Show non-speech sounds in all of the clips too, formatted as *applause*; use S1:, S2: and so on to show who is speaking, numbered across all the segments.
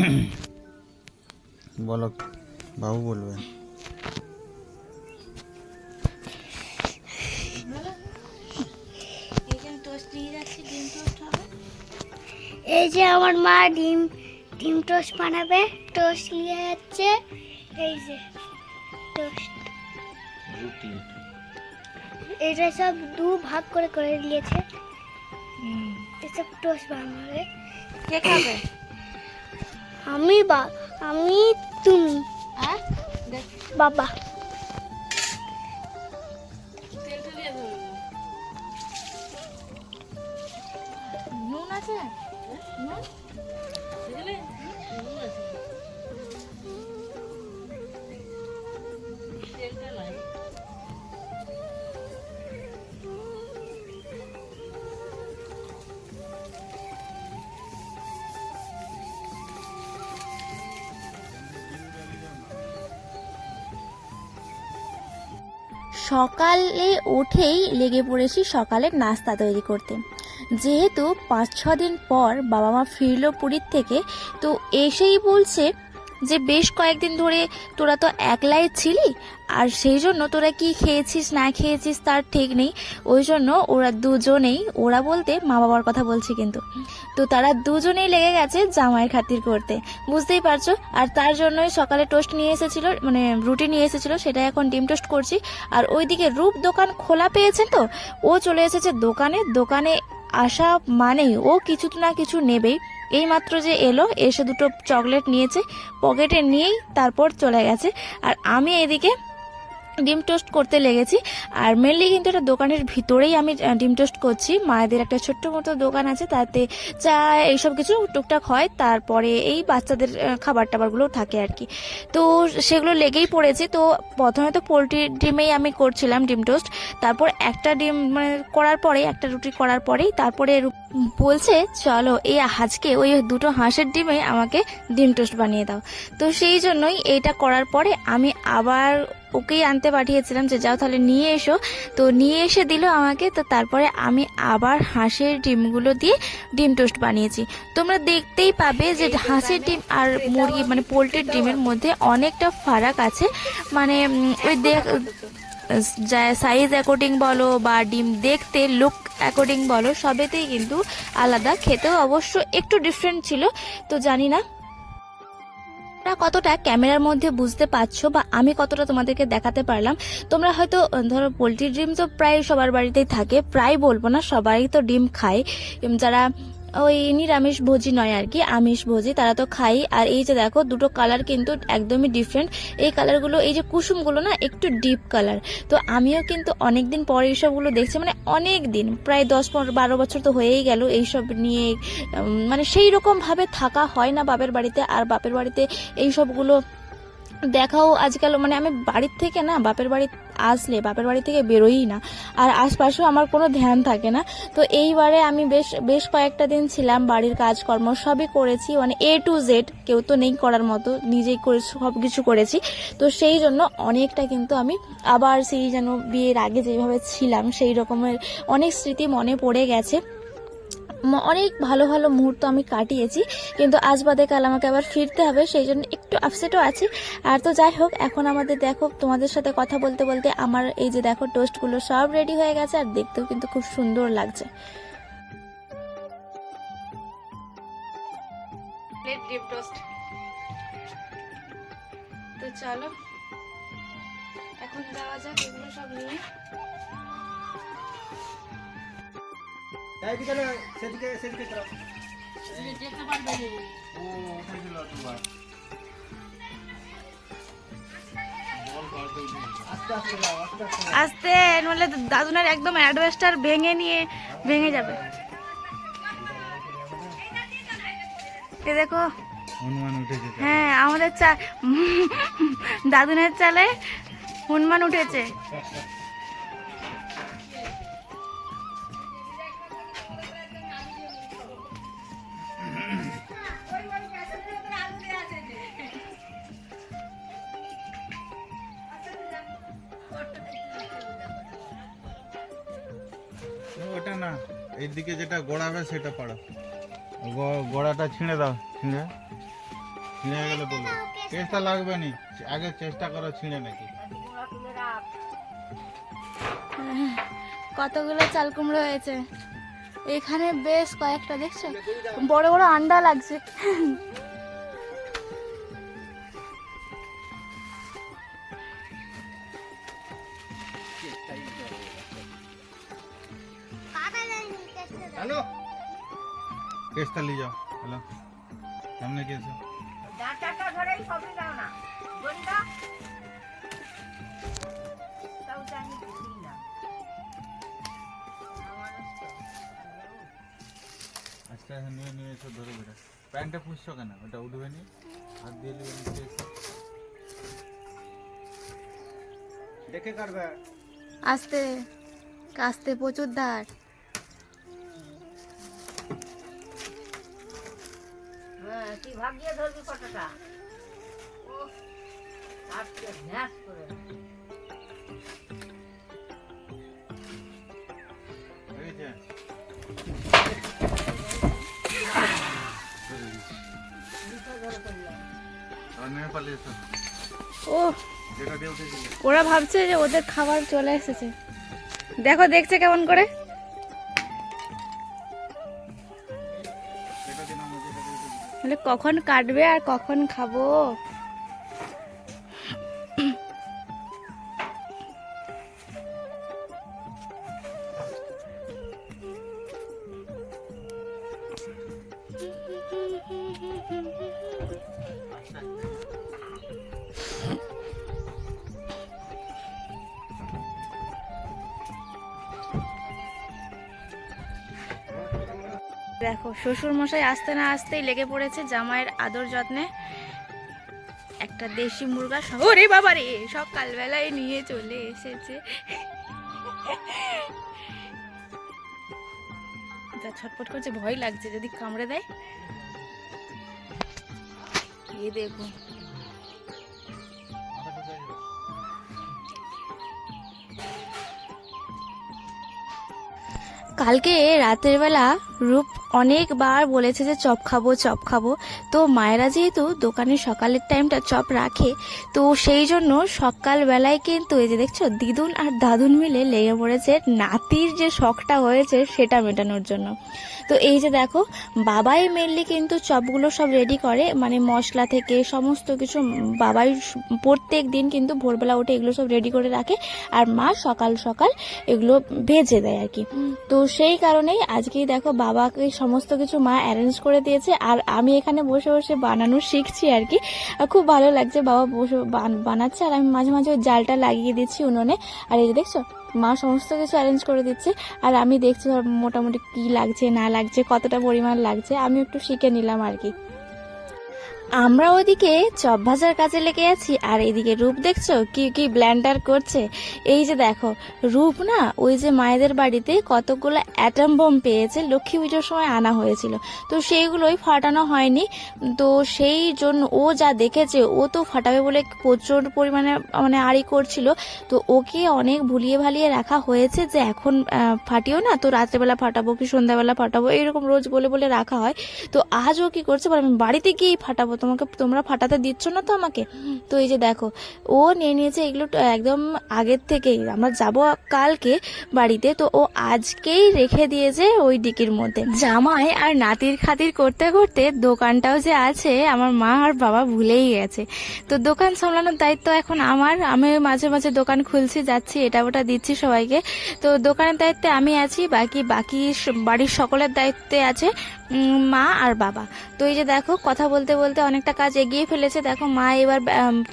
S1: *clears throat* বলো বাবু বলবে।
S2: এই যে আমার মা ডিম ডিম টোস্ট বানাবে টোস্ট নিয়ে যাচ্ছে। এই যে টোস্ট। এটা সব দু ভাগ করে করে দিয়েছে। এসব টোস্ট বানাবে।
S3: কে খাবে?
S2: আমি বা আমি তুমি।
S3: হ্যাঁ?
S2: বাবা।
S4: সকালে উঠেই লেগে পড়েছি সকালের নাস্তা তৈরি করতে। যেহেতু পাঁচ ছ দিন পর বাবা মা ফিরল পুরীর থেকে, তো এসেই বলছে যে বেশ কয়েকদিন ধরে তোরা তো একলাই ছিলি, আর সেই জন্য তোরা কি খেয়েছিস, না খেয়েছিস তার ঠিক নেই। ওই জন্য ওরা দুজনেই, ওরা বলতে মা বাবার কথা বলছে কিন্তু। তো তারা দুজনেই লেগে গেছে জামাইয়ের খাতির করতে। বুঝতেই পারছ? আর তার জন্যই সকালে টোস্ট নিয়ে এসেছিল মানে রুটি নিয়ে এসেছিল সেটা এখন ডিম টোস্ট করছি। আর ওইদিকে রূপ দোকান খোলা পেয়েছে তো, ও চলে এসেছে দোকানে। দোকানে আসা মানেই ও কিছু না কিছু নেবেই। এই মাত্র যে এলো, এসে দুটো চকলেট নিয়েছে, পকেটে নিয়েই তারপর চলে গেছে। আর আমি এদিকে ডিম টোস্ট করতে লেগেছি। আর মেনলি কিন্তু এটা দোকানের ভিতরেই আমি ডিম টোস্ট করছি। মায়েদের একটা ছোট্ট মতো দোকান আছে, তাতে চা, এইসব কিছু টুকটাক হয়। তারপরে এই বাচ্চাদের খাবার টাবারগুলো থাকে আর কি। তো সেগুলো লেগেই পড়েছে। তো প্রথমে তো পোলট্রির ডিমেই আমি করছিলাম ডিম টোস্ট। তারপর একটা ডিম মানে করার পরে, একটা রুটি করার পরেই, তারপরে রূপ বলছে, চলো, এই আজকে ওই দুটো হাঁসের ডিমে আমাকে ডিম টোস্ট বানিয়ে দাও। তো সেই জন্যই এইটা করার পরে আমি আবার ওকেই আনতে পাঠিয়েছিলাম যে, যাও তাহলে নিয়ে এসো। তো নিয়ে এসে দিল আমাকে, তো তারপরে আমি আবার হাঁসের ডিমগুলো দিয়ে ডিম টোস্ট বানিয়েছি। তোমরা দেখতেই পাবে যে, হাঁসের ডিম আর মুরগি মানে পোলট্রির ডিমের মধ্যে অনেকটা ফারাক আছে। মানে ওই দেখ সাইজ অ্যাকর্ডিং বলো বা ডিম দেখতে লুক অ্যাকর্ডিং বলো, সবেতেই কিন্তু আলাদা। খেতেও অবশ্য একটু ডিফারেন্ট ছিল, তো জানি না। কতটা ক্যামেরার মধ্যে বুঝতে পারছ বা আমি কতটা তোমাদেরকে দেখাতে পারলাম? তোমরা হয়তো ধরো পোলট্রির ডিম তো প্রায় সবার বাড়িতেই থাকে। প্রায় বলব না, সবাই তো ডিম খায়। যারা ওই নিরামিষ ভোজি নয় আর কি, আমিষ ভোজি তারা তো খাই। আর এই যে দেখো, দুটো কালার কিন্তু একদমই ডিফারেন্ট এই কালারগুলো এই যে কুসুমগুলো না, একটু ডিপ কালার তো আমিও কিন্তু অনেক দিন পরে এইসবগুলো দেখছি মানে অনেক দিন প্রায় দশ পনেরো, বারো বছর তো হয়েই গেল এইসব নিয়ে। মানে সেই রকম ভাবে থাকা হয় না বাপের বাড়িতে। আর বাপের বাড়িতে এই সবগুলো দেখাও আজকাল মানে আমি বাড়ির থেকে না, বাপের বাড়ি আসলে বাপের বাড়ি থেকে বেরোই না। আর আশপাশেও আমার কোনো ধ্যান থাকে না। তো এইবারে আমি বেশ বেশ কয়েকটা দিন ছিলাম, বাড়ির কাজকর্ম সবই করেছি। মানে এ টু জেড কেউ তো নেই করার মতো, নিজেই করে সব কিছু করেছি। তো সেই জন্য অনেকটা কিন্তু আমি আবার সেই যেন বিয়ের আগে যেভাবে ছিলাম, সেই রকমের অনেক স্মৃতি মনে পড়ে গেছে। অনেক ভালো ভালো মুহূর্ত আমি কাটিয়েছি, কিন্তু আজ বাদে কাল আমাকে আবার ফিরতে হবে, সেই জন্য একটু আপসেটও আছি। আর তো যাই হোক, এখন আমাদের দেখো, তোমাদের সাথে কথা বলতে বলতে আমার এই যে দেখো টোস্টগুলো সব রেডি হয়ে গেছে, আর দেখতেও কিন্তু খুব সুন্দর লাগছে।
S3: চলো, এখন যাওয়া যাক এগুলো সব নিয়ে।
S1: এইদিকে না সেদিকে সেদিকে চলো।
S3: যেতে পারবে
S1: ও উঠে গেল দুবার আস্তে
S3: নইলে দাদুনের একদম অ্যাডভেস্টার ভেঙে নিয়ে ভেঙে যাবে। এ দেখো। হ্যাঁ আমাদের চা দাদুনের চালে হনুমান উঠেছে।
S1: ওটা না। এইদিকে যেটা গোড়াবে সেটা পাড়ো গোড়াটা ছিঁড়ে দাও, ছিঁড়ে। ছিঁড়ে গেলে বলব। চেষ্টা লাগবে নি। আগে চেষ্টা করো ছিঁড়ে নাকি।
S4: কতগুলো চাল কুমড়ো হয়েছে? এখানে বেশ কয়েকটা, দেখছ? বড় বড় আন্ডা লাগছে।
S1: কেসটা নিয়ে যাও। হ্যালো? সামনে কি আছে
S5: ডাঁটাটা ধরেই সবই দাও না। বন্ধা তাও জানি বুঝি না।
S1: আজকে নিয়ে নিয়ে এসে ধরে বেটা। প্যান্টটা পুষছো কেন? ওটা উঠবে নি? হাত দিয়ে নেবে নিচে এসে। দেখে কাটবে।
S4: আস্তে কাস্তে প্রচুর ধার
S5: তুই ভাগিয়ে ধরবি কতটা ও আজকে ঝ্যাঁস করে।
S4: ও ওরা ভাবছে যে ওদের খাবার চলে এসেছে। দেখো দেখছে কেমন করে। বলে কখন কাটবে আর কখন খাব? দেখো শ্বশুর মশাই আসতে না আসতেই লেগে পড়েছে জামাইয়ের আদর যত্নে একটা দেশি মুরগা সহ। রে বাবা রে, সকালবেলায় নিয়ে চলে এসেছে। যা ছটপট করছে, ভয় লাগছে, যদি কামড়ে দেয়। এ দেখো। কালকে রাতের বেলা রূপ অনেকবার বলেছে যে, চপ খাব চপ খাব। তো মায়েরা যেহেতু দোকানে সকালের টাইমটা চপ রাখে, তো সেই জন্য সকালবেলায় কিন্তু এই যে দেখছ, দিদুন আর দাদুন মিলে লেগে পড়েছে নাতির যে শখটা হয়েছে সেটা মেটানোর জন্য। তো এই যে দেখো, বাবাই মেনলি কিন্তু চপগুলো সব রেডি করে মানে মশলা থেকে সমস্ত কিছু বাবাই প্রত্যেক দিন কিন্তু ভোরবেলা উঠে এগুলো সব রেডি করে রাখে, আর মা সকাল সকাল এগুলো ভেজে দেয় আর কি। তো সেই কারণেই আজকেই দেখো, বাবাকে সমস্ত কিছু মা অ্যারেঞ্জ করে দিয়েছে আর আমি এখানে বসে বসে বানানো শিখছি আর কি। খুব ভালো লাগছে, বাবা বসে বান- বানাচ্ছে আর আমি মাঝে মাঝে ওই জালটা লাগিয়ে দিচ্ছি উনুনে। আর এই যে দেখছ, মা সমস্ত কিছু অ্যারেঞ্জ করে দিচ্ছে। আর আমি দেখছি ধর মোটামুটি কি লাগছে, না লাগছে, কতটা পরিমাণ লাগছে আমি একটু শিখে নিলাম আর কি। আমরা ওদিকে চপ ভাজার কাজে লেগে আছি, আর এদিকে রূপ দেখছ? কি কি ব্ল্যান্ডার করছে? এই যে দেখো, রূপ না, ওই যে মায়েদের বাড়িতে কতগুলো অ্যাটম বোম পেয়েছে, লক্ষ্মী পুজোর সময় আনা হয়েছিল। তো সেইগুলোই ফাটানো হয়নি। তো সেই জন্য ও যা দেখেছে, ও তো ফাটাবে বলে প্রচুর পরিমাণে মানে আড়ি করছিল। তো ওকে অনেক ভুলিয়ে ভালিয়ে রাখা হয়েছে যে এখন ফাটিও না, তো রাত্রেবেলা ফাটাবো কি সন্ধ্যাবেলা ফাটাবো, এইরকম রোজ বলে বলে রাখা হয়। তো আজ ও কি করছে বলে, আমি বাড়িতে গিয়েই ফাটাবো তোমাকে, তোমরা ফাটাতে দিচ্ছ না তো আমাকে? তো এই যে দেখো, ও নিয়ে নিয়েছে এগুলো একদম আগের থেকেই। আমরা যাব কালকে বাড়িতে, তো ও আজকেই রেখে দিয়েছে ওই ডিকির মধ্যে। জামাই আর নাতির খাতির করতে করতে দোকানটাও যে আছে, আমার মা আর বাবা ভুলেই গেছে। তো দোকান সামলানোর দায়িত্ব এখন আমার। আমি মাঝে মাঝে দোকান খুলছি, যাচ্ছি, এটা ওটা দিচ্ছি সবাইকে। তো দোকানের দায়িত্বে আমি আছি, বাকি বাকি বাড়ির সকলের দায়িত্বে আছে মা আর বাবা। তো এই যে দেখো, কথা বলতে বলতে অনেকটা কাজ এগিয়ে ফেলেছে। দেখো, মা এবার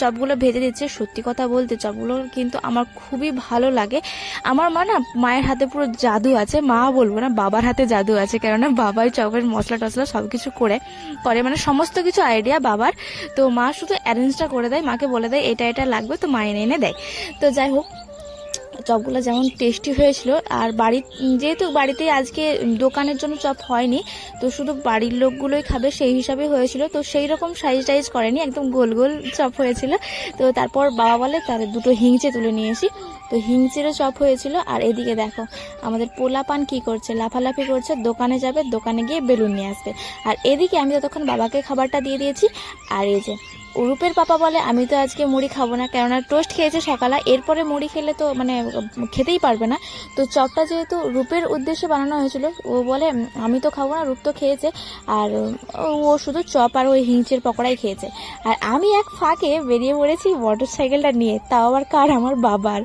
S4: চপগুলো ভেজে দিচ্ছে। সত্যি কথা বলতে চপগুলো কিন্তু আমার খুবই ভালো লাগে। আমার মা না, মায়ের হাতে পুরো জাদু আছে। মা বলব না, বাবার হাতে জাদু আছে। কেননা বাবাই চপের মশলা টসলা সব কিছু করে করে মানে সমস্ত কিছু আইডিয়া বাবার। তো মা শুধু অ্যারেঞ্জটা করে দেয়, মাকে বলে দেয়, এটা এটা লাগবে, তো মা এনে এনে দেয়। তো যাই হোক চপগুলো যেমন টেস্টি হয়েছিল। আর বাড়ি যেহেতু বাড়িতে আজকে দোকানের জন্য চপ হয়নি, তো শুধু বাড়ির লোকগুলোই খাবে, সেই হিসাবে হয়েছিল। তো সেই রকম সাইজ টাইজ করেনি, একদম গোল গোল চপ হয়েছিল। তো তারপর বাবা বলে তার দুটো হিংচে তুলে নিয়ে এসি তো হিংচেরও চপ হয়েছিল। আর এদিকে দেখো, আমাদের পোলা পান কী করছে? লাফালাফি করছে, দোকানে যাবে, দোকানে গিয়ে বেলুন নিয়ে আসবে। আর এদিকে আমি ততক্ষণ বাবাকে খাবারটা দিয়ে দিয়েছি। আর এই যে রূপের পাপা বলে, আমি তো আজকে মুড়ি খাব না। কেননা টোস্ট খেয়েছে সকালে, এরপরে মুড়ি খেলে তো মানে খেতেই পারবে না। তো চপটা যেহেতু রূপের উদ্দেশ্যে বানানো হয়েছিল, ও বলে, আমি তো খাব না, রূপ তো খেয়েছে। আর ও শুধু চপ আর ওই হিংচের পকোড়াই খেয়েছে। আর আমি এক ফাঁকে বেরিয়ে পড়েছি মোটর সাইকেলটা নিয়ে, তাও আবার কার? আমার বাবার।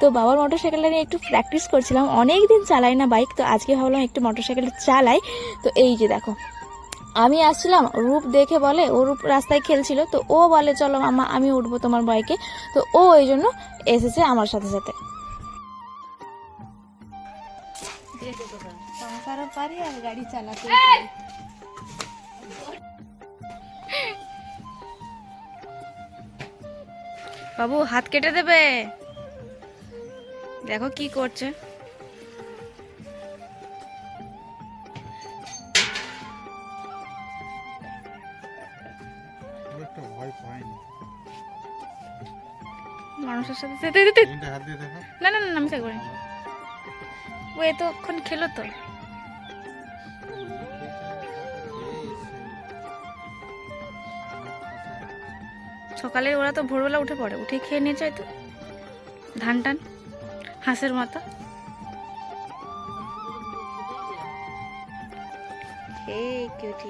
S4: তো বাবার মোটর সাইকেলটা নিয়ে একটু প্র্যাকটিস করছিলাম। অনেক দিন চালাই না বাইক, তো আজকে ভাবলাম একটু মোটর সাইকেলটা চালাই। তো এই যে দেখো আমি আসছিলাম, রূপ দেখে বলে, ও রূপ রাস্তায় খেলছিল, তো ও বলে, চলো মামা, আমি উঠবো তোমার বাইকে তো ও ওই জন্য এসেছে আমার সাথে সাথে।
S3: পারি গাড়ি চালাতে বাবু, হাত কেটে দেবে? দেখো কি করছে। মানুষের সাথে না না না আমি থাকব না ও এতক্ষণ খেলো তো। সকালে ওরা তো ভোরবেলা উঠে পড়ে উঠে খেয়ে নিয়ে যায় তো। ধান টান হাঁসের মতো এই কিউটি।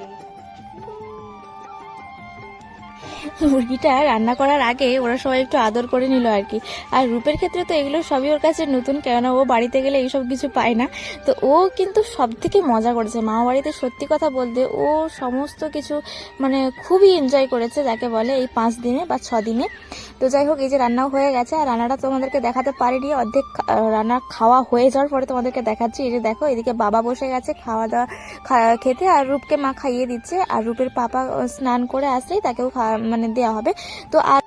S4: মুরগিটা রান্না করার আগে ওরা সবাই একটু আদর করে নিল আর কি। আর রূপের ক্ষেত্রে তো এগুলো সবই ওর কাছে নতুন, কেননা ও বাড়িতে গেলে এইসব কিছু পায় না। তো ও কিন্তু সব থেকে মজা করেছে। মামা বাড়িতে সত্যি কথা বলতে ও সমস্ত কিছু মানে খুবই এনজয় করেছে, যাকে বলে এই পাঁচ দিনে বা ছ দিনে। তো যাই হোক, এই যে রান্নাও হয়ে গেছে। আর রান্নাটা তোমাদেরকে দেখাতে পারিনি। অর্ধেক রান্না খাওয়া হয়ে যাওয়ার পরে তোমাদেরকে দেখাচ্ছি। এই যে দেখো, এদিকে বাবা বসে গেছে খাওয়া দাওয়া খেতে। আর রূপকে মা খাইয়ে দিচ্ছে। আর রূপের পাপা স্নান করে আসলেই তাকেও মানে দেওয়া হবে। তো আর